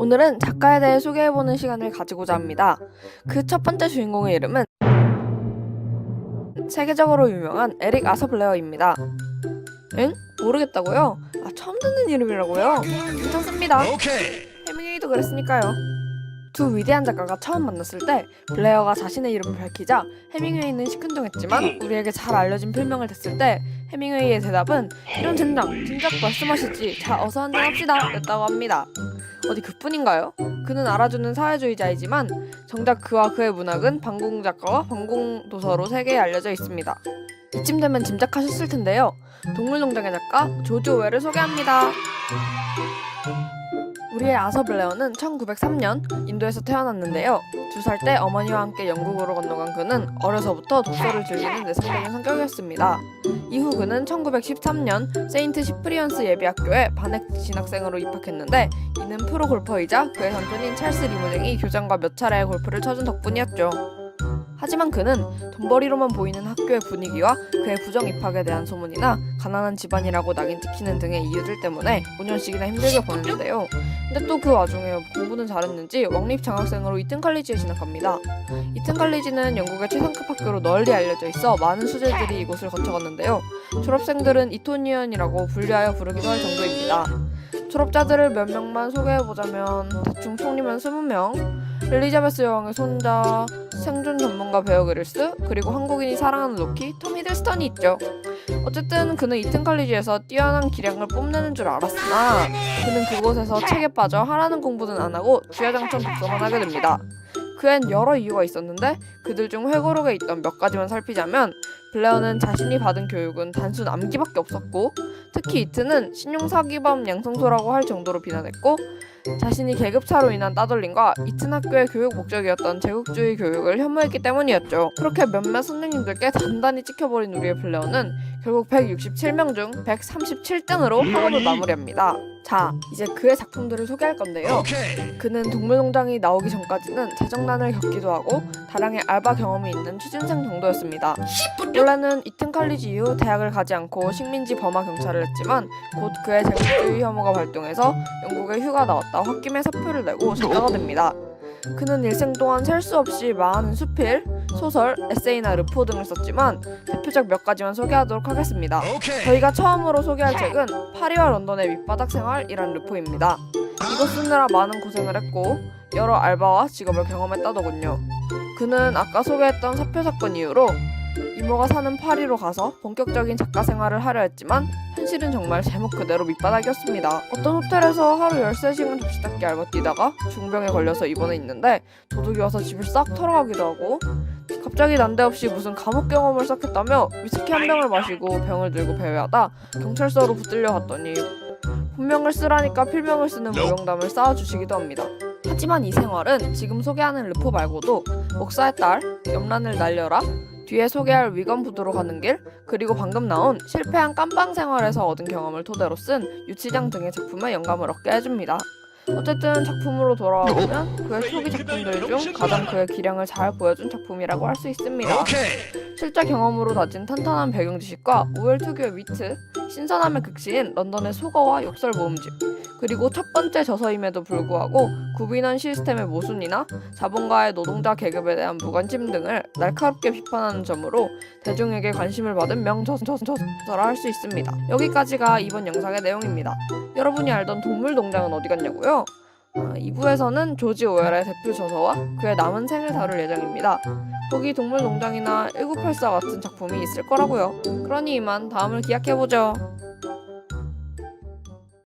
오늘은 작가에 대해 소개해보는 시간을 가지고자 합니다. 그 첫 번째 주인공의 이름은 세계적으로 유명한 에릭 아서블레어입니다. 응? 모르겠다고요? 아, 처음 듣는 이름이라고요? 괜찮습니다. 해밍웨이도 그랬으니까요. 두 위대한 작가가 처음 만났을 때 블레어가 자신의 이름을 밝히자 해밍웨이는 시큰둥했지만 우리에게 잘 알려진 필명을 댔을 때 해밍웨이의 대답은 이런 젠장 진작 말씀하시지 자 어서 한잔 합시다 였다고 합니다. 어디 그뿐인가요? 그는 알아주는 사회주의자이지만 정작 그와 그의 문학은 방공 작가와 방공 도서로 세계에 알려져 있습니다. 이쯤 되면 짐작하셨을 텐데요. 동물농장의 작가 조지 오웰을 소개합니다. 우리의 아서 블레어는 1903년 인도에서 태어났는데요. 두 살 때 어머니와 함께 영국으로 건너간 그는 어려서부터 독서를 즐기는 내성적인 성격이었습니다. 이후 그는 1913년 세인트 시프리언스 예비학교에 반액 진학생으로 입학했는데 이는 프로 골퍼이자 그의 삼촌인 찰스 리무쟁이 교장과 몇 차례의 골프를 쳐준 덕분이었죠. 하지만 그는 돈벌이로만 보이는 학교의 분위기와 그의 부정 입학에 대한 소문이나 가난한 집안이라고 낙인 찍히는 등의 이유들 때문에 5년씩이나 힘들게 보냈는데요. 근데 또 그 와중에 공부는 잘했는지 왕립 장학생으로 이튼 칼리지에 진학합니다. 이튼 칼리지는 영국의 최상급 학교로 널리 알려져 있어 많은 수재들이 이곳을 거쳐갔는데요. 졸업생들은 이토니언이라고 분류하여 부르기도 할 정도입니다. 졸업자들을 몇 명만 소개해보자면 대충 총리면 20명, 엘리자베스 여왕의 손자, 생존 전문가 베어 그릴스, 그리고 한국인이 사랑하는 로키, 톰 히들스턴이 있죠. 어쨌든 그는 이튼 칼리지에서 뛰어난 기량을 뽐내는 줄 알았으나 그는 그곳에서 책에 빠져 하라는 공부는 안 하고 주야장천 독서만 하게 됩니다. 그엔 여러 이유가 있었는데 그들 중 회고록에 있던 몇 가지만 살피자면 블레어는 자신이 받은 교육은 단순 암기밖에 없었고 특히 이트는 신용사기범 양성소라고 할 정도로 비난했고 자신이 계급차로 인한 따돌림과 이튼 학교의 교육 목적이었던 제국주의 교육을 혐오했기 때문이었죠. 그렇게 몇몇 선생님들께 단단히 찍혀버린 우리의 블레어는 결국 167명 중 137등으로 학업을 마무리합니다. 자, 이제 그의 작품들을 소개할 건데요. 그는 동물농장이 나오기 전까지는 재정난을 겪기도 하고 다량의 알바 경험이 있는 취준생 정도였습니다. 원래는 이튼 칼리지 이후 대학을 가지 않고 식민지 버마 경찰을 했지만 곧 그의 제국주의 혐오가 발동해서 영국에 휴가 나왔다 홧김에 사표를 내고 작가가 됩니다. 그는 일생 동안 셀 수 없이 많은 수필, 소설, 에세이나 르포 등을 썼지만 대표작 몇 가지만 소개하도록 하겠습니다. 저희가 처음으로 소개할 책은 파리와 런던의 밑바닥 생활이란 르포입니다. 이거 쓰느라 많은 고생을 했고 여러 알바와 직업을 경험했다더군요. 그는 아까 소개했던 사표 사건 이후로 이모가 사는 파리로 가서 본격적인 작가 생활을 하려 했지만 현실은 정말 제목 그대로 밑바닥이었습니다. 어떤 호텔에서 하루 13시간 접시 닦기 알바 뛰다가 중병에 걸려서 입원해 있는데 도둑이 와서 집을 싹 털어가기도 하고 갑자기 난데없이 무슨 감옥 경험을 싹했다며 위스키 한 병을 마시고 병을 들고 배회하다 경찰서로 붙들려 갔더니 본명을 쓰라니까 필명을 쓰는 무용담을 쌓아주시기도 합니다. 하지만 이 생활은 지금 소개하는 르포 말고도 목사의 딸, 염란을 날려라, 뒤에 소개할 위건부두로 가는 길, 그리고 방금 나온 실패한 깜빵 생활에서 얻은 경험을 토대로 쓴 유치장 등의 작품에 영감을 얻게 해줍니다. 어쨌든 작품으로 돌아오면 그의 초기 작품들 중 가장 그의 기량을 잘 보여준 작품이라고 할 수 있습니다. 실제 경험으로 다진 탄탄한 배경 지식과 오웰 특유의 위트, 신선함의 극시인 런던의 소거와 욕설 모음집, 그리고 첫 번째 저서임에도 불구하고 구빈한 시스템의 모순이나 자본가의 노동자 계급에 대한 무관심 등을 날카롭게 비판하는 점으로 대중에게 관심을 받은 명저서라 할 수 있습니다. 여기까지가 이번 영상의 내용입니다. 여러분이 알던 동물 농장은 어디 갔냐고요? 아, 2부에서는 조지 오웰의 대표 저서와 그의 남은 생을 다룰 예정입니다. 거기 동물농장이나 1984 같은 작품이 있을 거라고요. 그러니 이만 다음을 기약해보죠.